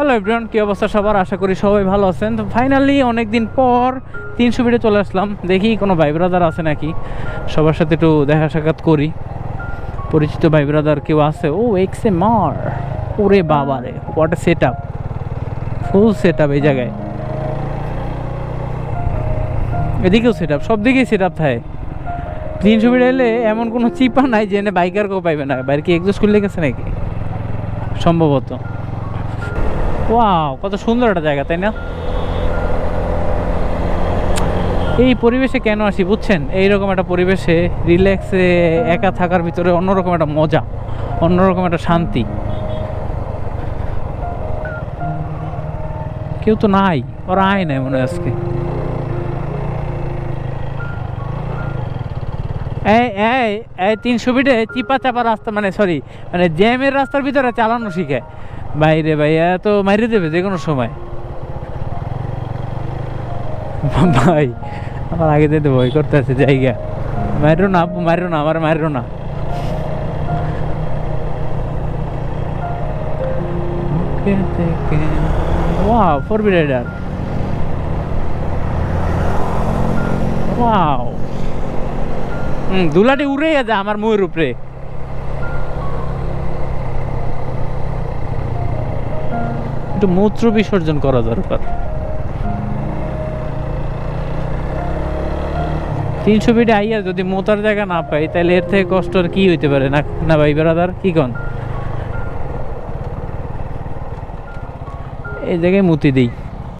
Hello everyone কী অবস্থা সবার? আশা করি সবাই ভালো আছেন। তো ফাইনালি অনেক দিন পর তিনশো ফিটে চলে আসলাম। দেখি কোনো ভাই ব্রাদার আছে নাকি? সবার সাথে একটু দেখা সাক্ষাৎ করি। পরিচিত ভাই ব্রাদার কেউ আছে? ও এক্স এ মার ওরে বাবা রে what set up full set up এই জায়গায়। এদিকেও সেট আপ সব দিকেই সেট আপ থাকে। তিনশো ফিট এলে এমন কোনো চিপা নাই যে বাইকার কেউ পাইবে না। বাইরে কি এক্সস্ট খুলে গেছে নাকি? সম্ভবত। ওয়াও কত সুন্দর একটা জায়গা, তাই না? এই পরিবেশে কেন আসি বুঝছেন? এইরকম একটা পরিবেশে রিল্যাক্সে একা থাকার ভিতরে অন্যরকম একটা মজা, অন্যরকম একটা শান্তি। কেউ তো নাই, ওরা আয় নাই মনে আজকে। এই তিনশো ফিটে চিপা চাপা রাস্তা মানে সরি মানে জ্যামের রাস্তার ভিতরে চালানো শিখে। বাইরে ভাই তো মাইরে দেবে যে কোনো সময়। ভাই, আমার আগে যেতে ভয় করতে আছে জায়গা। মাইরো না আপু না, আমার মাইরো না। ওয়াও হুম, দুলাটি উড়ে যা আমার মুয়ের উপরে। একটু মূত্র বিসর্জন করা দরকার। তিনশো ফিটে আইয়া যদি মোতার জায়গা না পাই, তাহলে এর থেকে কষ্ট আর কি হইতে পারে? না না ভাই বেড়াদার কি কন? এই জায়গায় মুতি দিই।